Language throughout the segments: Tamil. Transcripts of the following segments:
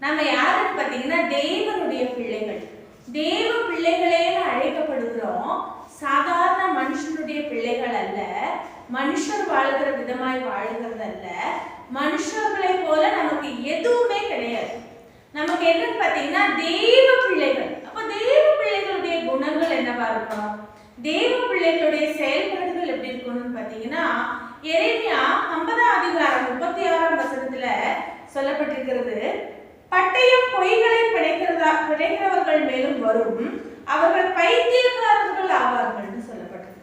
நம்ம யாருன்னு பார்த்தீங்கன்னா தேவனுடைய பிள்ளைகள். தேவ பிள்ளைகளேன்னு அழைக்கப்படுகிறோம். சாதாரண மனுஷனுடைய பிள்ளைகள் அல்ல. மனுஷர் வாழ்கிற விதமாய் வாழ்கிறது அல்ல. மனுஷர்களை போல நமக்கு எதுவுமே கிடையாது. நமக்கு என்னன்னு பார்த்தீங்கன்னா தெய்வ பிள்ளைகள். அப்போ தெய்வ பிள்ளைகளுடைய குணங்கள் என்னவா இருக்கும்? தேவ பிள்ளைகளுடைய செயல்பாடுகள் எப்படி இருக்கணும்னு பார்த்தீங்கன்னா எளிமையா ஐம்பதாம் அதிகாரம் முப்பத்தி ஆறாம் வசனத்துல சொல்லப்பட்டிருக்கிறது. பட்டயம் பொய்களை பிழைக்கிறதா பிழைக்கிறவர்கள் மேலும் வரும். அவர்கள் பைத்தியக்காரர்கள் ஆவார்கள்னு சொல்லப்பட்டது.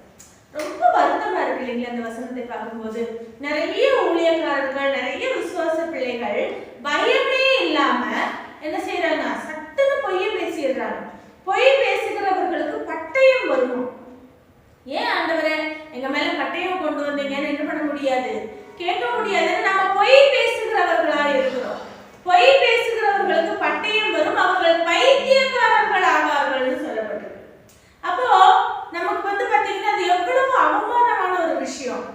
ரொம்ப வருத்தமா இருக்கு இல்லைங்களா இந்த வசனத்தை பார்க்கும்போது? நிறைய ஊழியக்காரர்கள் நிறைய விசுவாச பிள்ளைகள் பயமே இல்லாம என்ன செய்யறாங்க சட்டுன்னு பொய்ய பேசிடுறாங்க. பொய் பேசுகிறவர்களுக்கு பட்டயம் வரும்? ஏன் ஆண்டவரே எங்க மேல பட்டயம் கொண்டு வந்தீங்கன்னு என்ன பண்ண முடியாது? கேட்க முடியாதுன்னு நம்ம பொய் பேசுகிறவர்களா இருக்கிறோம் பொய் பேசுகிறவர்களுக்கு பட்டயம் வரும் அவர்கள் பைத்தியக்காரர்கள் ஆவார்கள்னு சொல்லப்பட்டிருக்கு அப்போ நமக்கு வந்து பாத்தீங்கன்னா அது எவ்வளவு அவமானமான ஒரு விஷயம்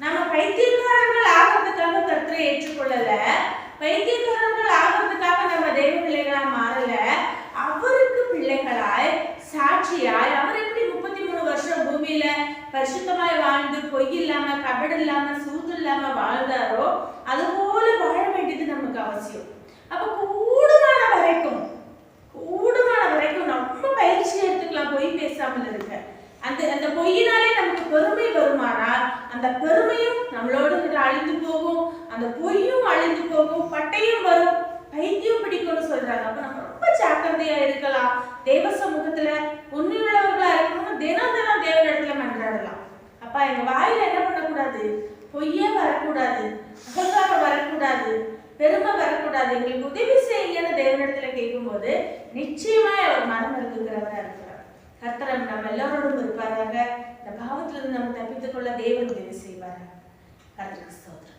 நம்ம பைத்தியக்காரர்கள் ஆகிறதுக்காக கர்த்தரை ஏற்றுக்கொள்ளல பைத்தியக்காரர்கள் ஆகிறதுக்காக நம்ம தெய்வ பிள்ளைகளா மாறல அவருக்கு பிள்ளைகளாய் சாட்சியாய் அவர் எப்படி முப்பத்தி மூணு வருஷம் பூமியில பரிசுத்தமாய் வாழ்ந்து பொய் இல்லாம கபடு இல்லாம சூது இல்லாம வாழ்ந்தாரோ அது போல வாழ வேண்டியது நமக்கு அவசியம் அப்ப கூடுமான வரைக்கும் கூடுமான வரைக்கும் நம்ம பயிற்சி எடுத்துக்கலாம் பொய் பேசாமல் இருக்க அந்த அந்த பொய்யினாலே நமக்கு பெருமை வருமானால் அந்த பெருமையும் நம்மளோட அழிந்து போகும் அந்த பொய்யும் அழிந்து போகும் பட்டையும் வரும் பைத்தியம் பிடிக்கும்னு சொல்றாங்க அப்ப நம்ம ரொம்ப ஜாக்கிரதையா இருக்கலாம் தேவ சமூகத்துல உண்மையுள்ளவர்களா அப்பா எங்க வாயில என்ன பண்ணக்கூடாது? பொய்யே வரக்கூடாது. அகங்காரம் வரக்கூடாது. பெருமை வரக்கூடாது. எங்களுக்கு உதவி செய்யுங்கன்னு தேவனிடத்துல கேட்கும்போது நிச்சயமா அவர் மனம் இருக்குங்கிறவரா இருக்கிறார். கர்த்தரம் நம்ம எல்லாரோடும் இருப்பாராங்க. இந்த பாவத்திலிருந்து நம்ம தப்பித்துக்கொள்ள தேவன் உதவி செய்வாராங்க கர்த்தருக்கு ஸ்தோத்திரம்.